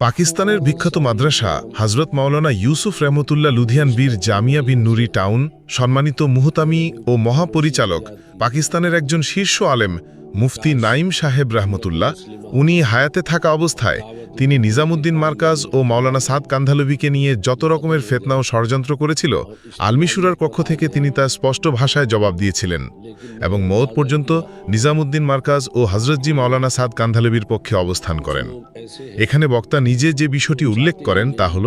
পাকিস্তানের বিখ্যাত মাদ্রাসা হজরত মাওলানা ইউসুফ রহমতুল্লাহ লুধিয়ান বীর জামিয়া বিন নুরি টাউন সম্মানিত মুহতামি ও মহাপরিচালক পাকিস্তানের একজন শীর্ষ আলেম মুফতি নাইম সাহেব রহমতুল্লাহ, উনি হায়াতে থাকা অবস্থায় তিনি নিজামুদ্দিন মার্কাজ ও মাওলানা সাদ কান্ধালবিকে নিয়ে যত রকমের ফেতনা ও ষড়যন্ত্র করেছিল, আলমিশুরার পক্ষ থেকে তিনি তার স্পষ্ট ভাষায় জবাব দিয়েছিলেন এবং মৌত পর্যন্ত নিজামুদ্দিন মার্কাজ ও হজরতজি মাওলানা সাদ কান্ধালবির পক্ষে অবস্থান করেন। এখানে বক্তা নিজে যে বিষয়টি উল্লেখ করেন তা হল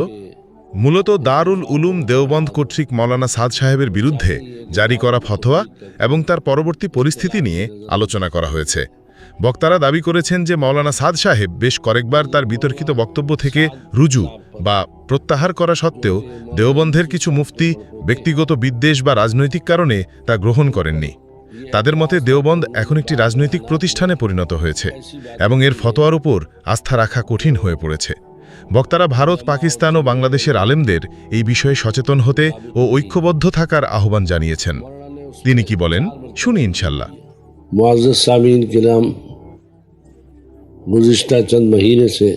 মূলত দারুল উলুম দেওবন্দ কর্তৃক মৌলানা সাদ সাহেবের বিরুদ্ধে জারি করা ফতোয়া এবং তার পরবর্তী পরিস্থিতি নিয়ে আলোচনা করা হয়েছে। বক্তারা দাবি করেছেন যে মৌলানা সাদ সাহেব বেশ কয়েকবার তার বিতর্কিত বক্তব্য থেকে রুজু বা প্রত্যাহার করা সত্ত্বেও দেওবন্ধের কিছু মুফতি, ব্যক্তিগত বিদ্বেষ বা রাজনৈতিক কারণে তা গ্রহণ করেননি। তাদের মতে দেওবন্দ এখন একটি রাজনৈতিক প্রতিষ্ঠানে পরিণত হয়েছে এবং এর ফতোয়ার উপর আস্থা রাখা কঠিন হয়ে পড়েছে। বক্তারা ভারত পাকিস্তান ও বাংলাদেশের আলেমদের এই বিষয়ে সচেতন হতে ও ঐক্যবদ্ধ থাকার আহ্বান জানিয়েছেন তিনি কি বলেন শুনি ইনশাল্লাহ मुआज़ सामीन के नाम गुज्त चंद महीने से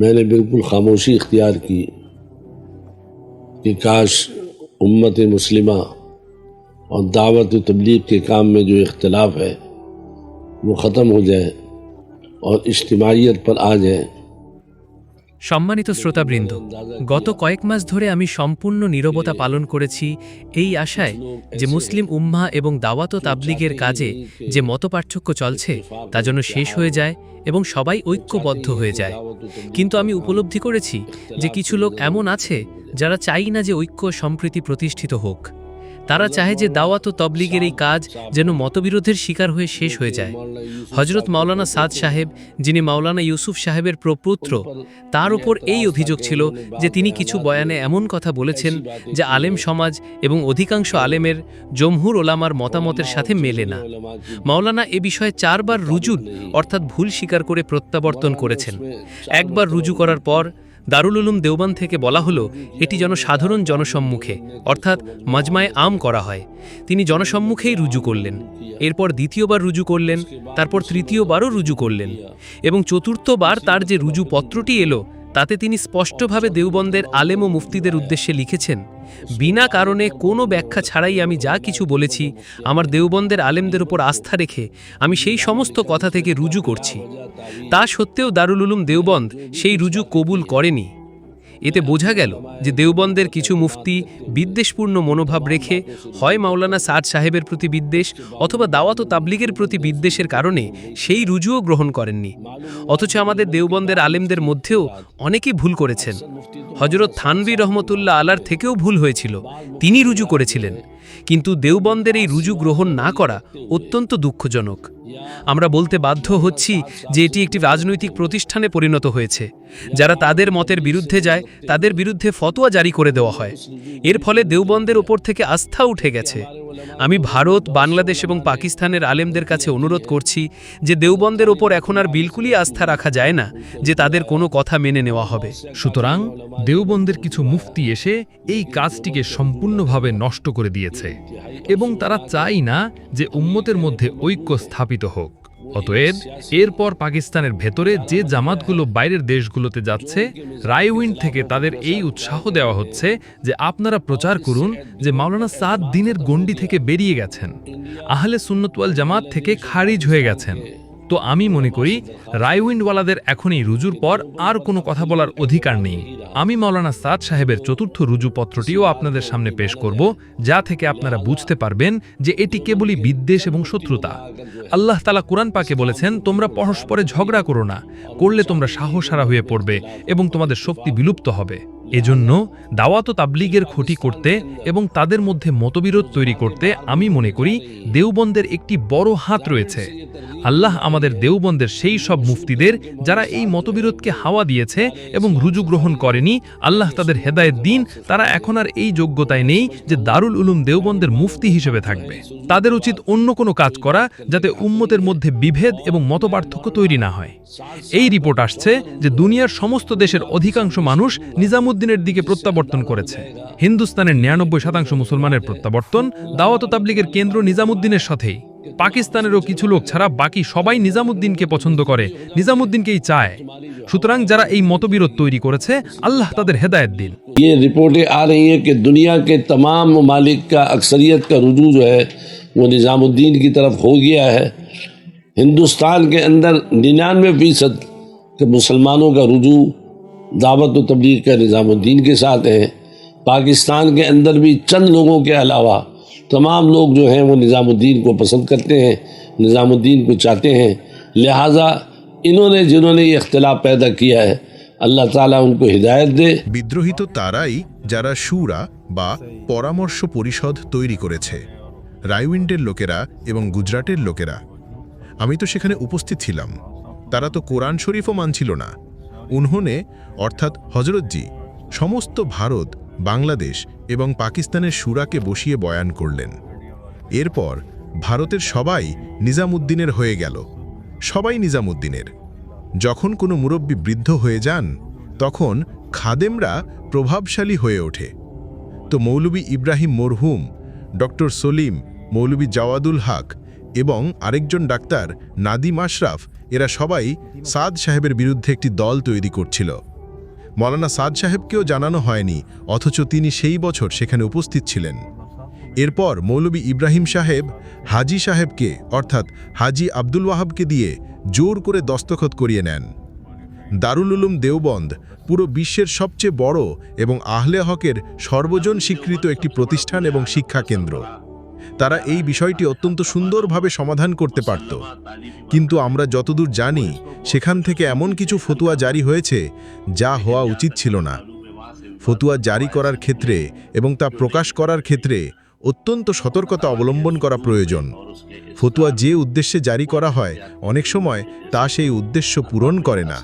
मैंने बिल्कुल खामोशी इख्तियार की कि काश उम्मत मुस्लिमा और दावत तबलीग के काम में जो इख्तलाफ है वो ख़त्म हो जाए और इज्तमाहीत पर आ जाए সম্মানিত শ্রোতাবৃন্দ, গত কয়েক মাস ধরে আমি সম্পূর্ণ নীরবতা পালন করেছি এই আশায় যে মুসলিম উম্মা এবং দাওয়াত তাবলিগের কাজে যে মতপার্থক্য চলছে তা যেন শেষ হয়ে যায় এবং সবাই ঐক্যবদ্ধ হয়ে যায়। কিন্তু আমি উপলব্ধি করেছি যে কিছু লোক এমন আছে যারা চাই না যে ঐক্য সম্প্রীতি প্রতিষ্ঠিত হোক। তারা চায় যে দাওয়াত ও তবলিগের এই কাজ যেন মতবিরোধের শিকার হয়ে শেষ হয়ে যায়। হজরত মাওলানা সাদ সাহেব, যিনি মাওলানা ইউসুফ সাহেবের প্রপুত্র, তার উপর এই অভিযোগ ছিল যে তিনি কিছু বয়ানে এমন কথা বলেছেন যে আলেম সমাজ এবং অধিকাংশ আলেমের জমহুর ওলামার মতামতের সাথে মেলে না। মাওলানা এ বিষয়ে চারবার রুজুল অর্থাৎ ভুল স্বীকার করে প্রত্যাবর্তন করেছেন। একবার রুজু করার পর দারুল উলুম দেওবান থেকে বলা হলো, এটি যেন সাধারণ জনসম্মুখে, অর্থাৎ মাজমায় আম করা হয়। তিনি জনসম্মুখেই রুজু করলেন। এরপর দ্বিতীয়বার রুজু করলেন, তারপর তৃতীয়বারও রুজু করলেন এবং চতুর্থবার তার যে রুজু পত্রটি এলো তাতে তিনি স্পষ্টভাবে দেওবন্দের আলেম ও মুফতিদের উদ্দেশ্যে লিখেছেন, বিনা কারণে কোনো ব্যাখ্যা ছাড়াই আমি যা কিছু বলেছি, আমার দেওবন্দের আলেমদের উপর আস্থা রেখে আমি সেই সমস্ত কথা থেকে রুজু করছি। তা সত্ত্বেও দারুল উলুম দেওবন্দ সেই রুজু কবুল করেনি। এতে বোঝা গেল যে দেওবন্দের কিছু মুফতি বিদ্বেষপূর্ণ মনোভাব রেখে হয় মাওলানা সাদ সাহেবের প্রতি বিদ্বেষ অথবা দাওয়াত ও তাবলিগের প্রতি বিদ্বেষের কারণে সেই রুজুও গ্রহণ করেননি। অথচ আমাদের দেওবন্দের আলেমদের মধ্যেও অনেকেই ভুল করেছেন। হজরত থানবি রহমতুল্লাহ আলার থেকেও ভুল হয়েছিল। তিনি রুজু করেছিলেন। কিন্তু দেওবন্দের এই রুজু গ্রহণ না করা অত্যন্ত দুঃখজনক। আমরা বলতে বাধ্য হচ্ছি যে এটি একটি রাজনৈতিক প্রতিষ্ঠানে পরিণত হয়েছে। যারা তাদের মতের বিরুদ্ধে যায়, তাদের বিরুদ্ধে ফতোয়া জারি করে দেওয়া হয়। এর ফলে দেওবন্দের ওপর থেকে আস্থা উঠে গেছে। আমি ভারত, বাংলাদেশ এবং পাকিস্তানের আলেমদের কাছে অনুরোধ করছি যে দেওবন্দের ওপর এখন আর বিলকুলই আস্থা রাখা যায় না, যে তাদের কোনো কথা মেনে নেওয়া হবে। সুতরাং দেওবন্দের কিছু মুফতি এসে এই কাজটিকে সম্পূর্ণভাবে নষ্ট করে দিয়েছে। এবং তারা চাই না যে উম্মতের মধ্যে ঐক্য স্থাপিত হোক। অতএব এরপর পাকিস্তানের ভেতরে যে জামাতগুলো বাইরের দেশগুলোতে যাচ্ছে রায়উইন্ড থেকে তাদের এই উৎসাহ দেওয়া হচ্ছে যে আপনারা প্রচার করুন যে মাওলানা সাত দিনের গণ্ডি থেকে বেরিয়ে গেছেন। আহলে সুন্নতওয়াল জামাত থেকে খারিজ হয়ে গেছেন। তো আমি মনে করি, রায়উইন্ডওয়ালাদের এখনই রুজুর পর আর কোনো কথা বলার অধিকার নেই। আমি মাওলানা সাদ সাহেবের চতুর্থ রুজু পত্রটিও আপনাদের সামনে পেশ করব, যা থেকে আপনারা বুঝতে পারবেন যে এটি কেবলই বিদ্বেষ এবং শত্রুতা। আল্লাহ তালা কোরআন পাকে বলেছেন, তোমরা পরস্পরে ঝগড়া করো না, করলে তোমরা সাহসারা হয়ে পড়বে এবং তোমাদের শক্তি বিলুপ্ত হবে। এজন্য দাওয়াত তাবলিগের ক্ষতি করতে এবং তাদের মধ্যে মতবিরোধ তৈরি করতে আমি মনে করি দেওবন্দের একটি বড় হাত রয়েছে। আল্লাহ আমাদের দেওবন্দের সেই সব মুফতিদের যারা এই মতবিরোধকে হাওয়া দিয়েছে এবং রুজু গ্রহণ করেনি, আল্লাহ তাদের হেদায়েত দিন, তারা এখন আর এই যোগ্যতায় নেই যে দারুল উলুম দেওবন্দের মুফতি হিসেবে থাকবে। তাদের উচিত অন্য কোনো কাজ করা যাতে উম্মতের মধ্যে বিভেদ এবং মতপার্থক্য তৈরি না হয়। এই রিপোর্ট আসছে যে দুনিয়ার সমস্ত দেশের অধিকাংশ মানুষ নিজামুদ্দিনের দিকে প্রত্যাবর্তন করেছে হিন্দুস্তানের নিরানব্বই শতাংশ মুসলমানের প্রত্যাবর্তন দাওয়াত ও তাবলিগের কেন্দ্র নিজামুদ্দিনের সাথেই পাকিস্তানেরও কিছু লোক ছাড়া বাকি সবাই নিজামুদ্দিনকে পছন্দ করে নিজামুদ্দিনকেই চায় সুতরাং যারা এই মতবিরোধ তৈরি করেছে আল্লাহ তাদের হেদায়েত দিন ये रिपोर्टें आ रही हैं कि दुनिया के तमाम ममालिक का अक्सरियत का रुजू जो है वो निज़ामुद्दीन की तरफ हो गया है हिंदुस्तान के अंदर निन्यानवे फ़ीसद के मुसलमानों का रुजू दावत व तबलीग का निज़ामुद्दीन के साथ है पाकिस्तान के अंदर भी चंद लोगों के अलावा तमाम लोग जो हैं वो निज़ामुद्दीन को पसंद करते हैं निज़ामुद्दीन को चाहते हैं लिहाजा इन्होंने जिन्होंने ये इख्तलाफ पैदा किया है अल्लाह ताला उनको हिदायत दे বিদ্রোহী তো তারাই যারা সুরা বা পরামর্শ পরিষদ তৈরি করেছে রাইউইন্ডের লোকেরা এবং গুজরাটের লোকেরা আমি তো সেখানে উপস্থিত ছিলাম তারা তো কোরআন শরীফও মানছিল না উনহনে, অর্থাৎ হজরতজি সমস্ত ভারত, বাংলাদেশ এবং পাকিস্তানের সুরাকে বসিয়ে বয়ান করলেন। এরপর ভারতের সবাই নিজামুদ্দিনের হয়ে গেল। সবাই নিজামুদ্দিনের। যখন কোনো মুরব্বী বৃদ্ধ হয়ে যান, তখন খাদেমরা প্রভাবশালী হয়ে ওঠে। তো মৌলবী ইব্রাহিম মরহুম, ডক্টর সলিম, মৌলবী জাওয়াদুল হক এবং আরেকজন ডাক্তার, নাদিম আশরাফ, এরা সবাই সাদ সাহেবের বিরুদ্ধে একটি দল তৈরি করছিল। মৌলানা সাদ সাহেবকেও জানানো হয়নি, অথচ তিনি সেই বছর সেখানে উপস্থিত ছিলেন। এরপর মৌলবী ইব্রাহিম সাহেব হাজি সাহেবকে, অর্থাৎ হাজি আব্দুল ওয়াহাবকে দিয়ে জোর করে দস্তখত করিয়ে নেন। দারুল উলুম দেওবন্দ পুরো বিশ্বের সবচেয়ে বড় এবং আহলে হকের সর্বজন স্বীকৃত একটি প্রতিষ্ঠান এবং শিক্ষা কেন্দ্র। তারা এই বিষয়টি অত্যন্ত সুন্দরভাবে সমাধান করতে পারত। কিন্তু আমরা যতদূর জানি, সেখান থেকে এমন কিছু ফতুয়া জারি হয়েছে যা হওয়া উচিত ছিল না। ফতুয়া জারি করার ক্ষেত্রে এবং তা প্রকাশ করার ক্ষেত্রে অত্যন্ত সতর্কতা অবলম্বন করা প্রয়োজন। ফতুয়া যে উদ্দেশ্যে জারি করা হয়, অনেক সময় তা সেই উদ্দেশ্য পূরণ করে না।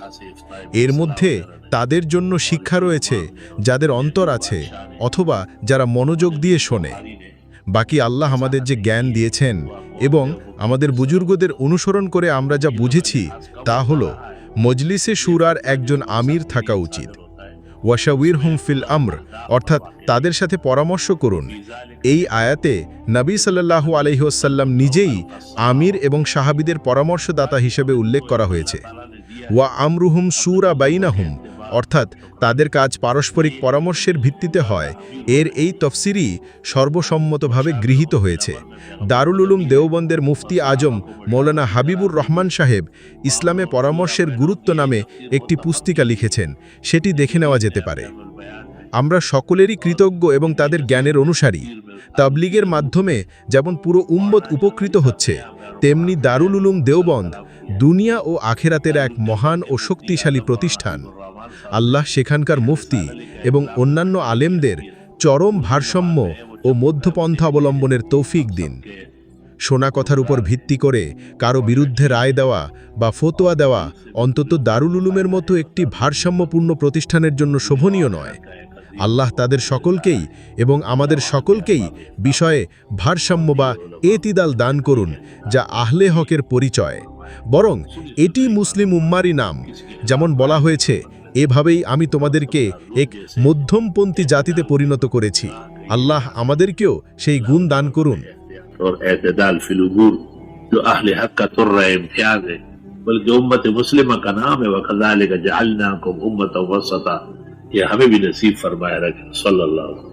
এর মধ্যে তাদের জন্য শিক্ষা রয়েছে, যাদের অন্তর আছে, অথবা যারা মনোযোগ দিয়ে শোনে। বাকি আল্লাহ আমাদের যে জ্ঞান দিয়েছেন এবং আমাদের বুজুর্গদের অনুসরণ করে আমরা যা বুঝেছি তা হল, মজলিসে সুরার একজন আমির থাকা উচিত। ওয়াশাউির হুম ফিল আমর, অর্থাৎ তাদের সাথে পরামর্শ করুন। এই আয়াতে নবী সাল্লাল্লাহু আলহিহাসাল্লাম নিজেই আমির এবং সাহাবিদের পরামর্শদাতা হিসেবে উল্লেখ করা হয়েছে। ওয়া আমরুহুম সুরা বাইনাহুম অর্থাৎ তাদের কাজ পারস্পরিক পরামর্শের ভিত্তিতে হয়। এর এই তফসিরই সর্বসম্মতভাবে গৃহীত হয়েছে। দারুল উলুম দেওবন্দের মুফতি আজম মৌলানা হাবিবুর রহমান সাহেব ইসলামে পরামর্শের গুরুত্ব নামে একটি পুস্তিকা লিখেছেন। সেটি দেখে নেওয়া যেতে পারে। আমরা সকলেরই কৃতজ্ঞ এবং তাদের জ্ঞানের অনুসারী। তাবলিগের মাধ্যমে যেমন পুরো উম্মত উপকৃত হচ্ছে তেমনি দারুল উলুম দেওবন্দ দুনিয়া ও আখেরাতের এক মহান ও শক্তিশালী প্রতিষ্ঠান। আল্লাহ সেখানকার মুফতি এবং অন্যান্য আলেমদের চরম ভারসাম্য ও মধ্যপন্থা অবলম্বনের তৌফিক দিন। শোনা কথার উপর ভিত্তি করে কারও বিরুদ্ধে রায় দেওয়া বা ফতোয়া দেওয়া অন্তত দারুল উলুমের মতো একটি ভারসাম্যপূর্ণ প্রতিষ্ঠানের জন্য শোভনীয় নয়। আল্লাহ তাদের সকলকেই এবং আমাদের সকলকেই বিষয়ে ভারসাম্য বা এতিদাল দান করুন, যা আহলে হকের পরিচয়। বরং এটি মুসলিম উম্মারই নাম, যেমন বলা হয়েছে, এভাবেই আমি তোমাদেরকে এক মধ্যমপন্থী জাতিতে পরিণত করেছি। আল্লাহ আমাদেরকেও সেই গুণ দান করুন। بلکہ امت مسلمہ کا نام ہے وَكَذَلِكَ جَعَلْنَاكُمْ یہ ہمیں بھی نصیب فرمائے رکھے صلی اللہ علیہ وسلم۔